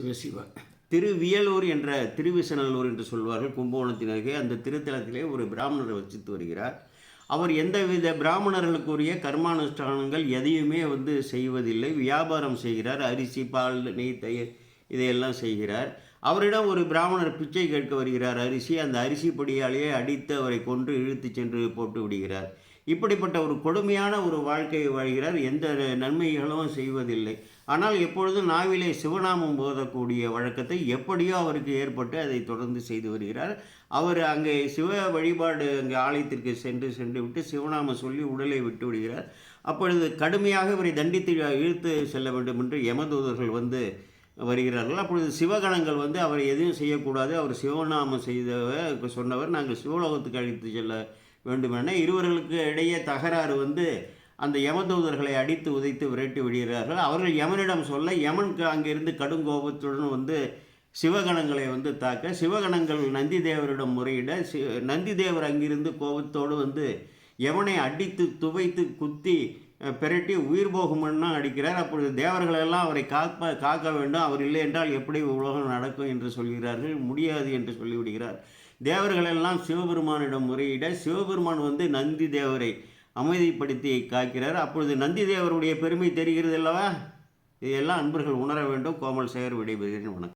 சிவசிவா. திருவியலூர் என்ற திருவிசநல்லூர் என்று சொல்வார்கள் கும்பகோணத்தின் அருகே. அந்த திருத்தலத்திலே ஒரு பிராமணரை வசித்து வருகிறார். அவர் எந்தவித பிராமணர்களுக்குரிய கர்மானுஷ்டானங்கள் எதையுமே வந்து செய்வதில்லை. வியாபாரம் செய்கிறார். அரிசி பால் நெய் தயிர் இதையெல்லாம் செய்கிறார். அவரிடம் ஒரு பிராமணர் பிச்சை கேட்க வருகிறார். அரிசி அந்த அரிசி பொடியாலேயே அடித்து அவரை கொன்று இழுத்து சென்று போட்டு விடுகிறார். இப்படிப்பட்ட ஒரு கொடுமையான ஒரு வாழ்க்கையை வாழ்கிறார். எந்த நன்மைகளும் செய்வதில்லை. ஆனால் எப்பொழுதும் நாவிலே சிவநாமம் போதக்கூடிய வழக்கத்தை எப்படியோ அவருக்கு ஏற்பட்டு அதை தொடர்ந்து செய்து வருகிறார். அவர் அங்கே சிவ வழிபாடு அங்கே ஆலயத்திற்கு சென்று சென்று விட்டு சிவநாமம் சொல்லி உடலை விட்டு விடுகிறார். அப்பொழுது கடுமையாக இவரை தண்டித்து இழுத்து செல்ல வேண்டும் என்று யமதூதர்கள் வந்து வருகிறார்கள். அப்பொழுது சிவகணங்கள் வந்து அவர் எதுவும் செய்யக்கூடாது. அவர் சிவநாமம் செய்தவர் சொன்னவர் நாங்கள் சிவலோகத்துக்கு அழைத்து செல்ல வேண்டுமென இருவர்களுக்கு இடையே தகராறு வந்து அந்த யமதூதர்களை அடித்து உதைத்து விரட்டி விடுகிறார்கள். அவர்கள் யமனிடம் சொல்ல யமனுக்கு அங்கிருந்து கடும் கோபத்துடன் வந்து சிவகணங்களை வந்து தாக்க சிவகணங்கள் நந்தி தேவரிடம் முறையிட சி நந்தி தேவர் அங்கிருந்து கோபத்தோடு வந்து யமனை அடித்து துவைத்து குத்தி பெரட்டி உயிர் போகும்னா அடிக்கிறார். அப்பொழுது தேவர்களெல்லாம் அவரை காப்ப காக்க வேண்டும். அவர் இல்லை என்றால் எப்படி உலகம் நடக்கும் என்று சொல்கிறார்கள். முடியாது என்று சொல்லிவிடுகிறார். தேவர்களெல்லாம் சிவபெருமானிடம் முறையிட சிவபெருமான் வந்து நந்தி தேவரை அமைதிப்படுத்தி காக்கிறார். அப்பொழுது நந்தி தேவருடைய பெருமை தெரிகிறது அல்லவா? இதையெல்லாம் அன்பர்கள் உணர வேண்டும். கோமல் சேகர் விடைபெறுகிறேன். வணக்கம்.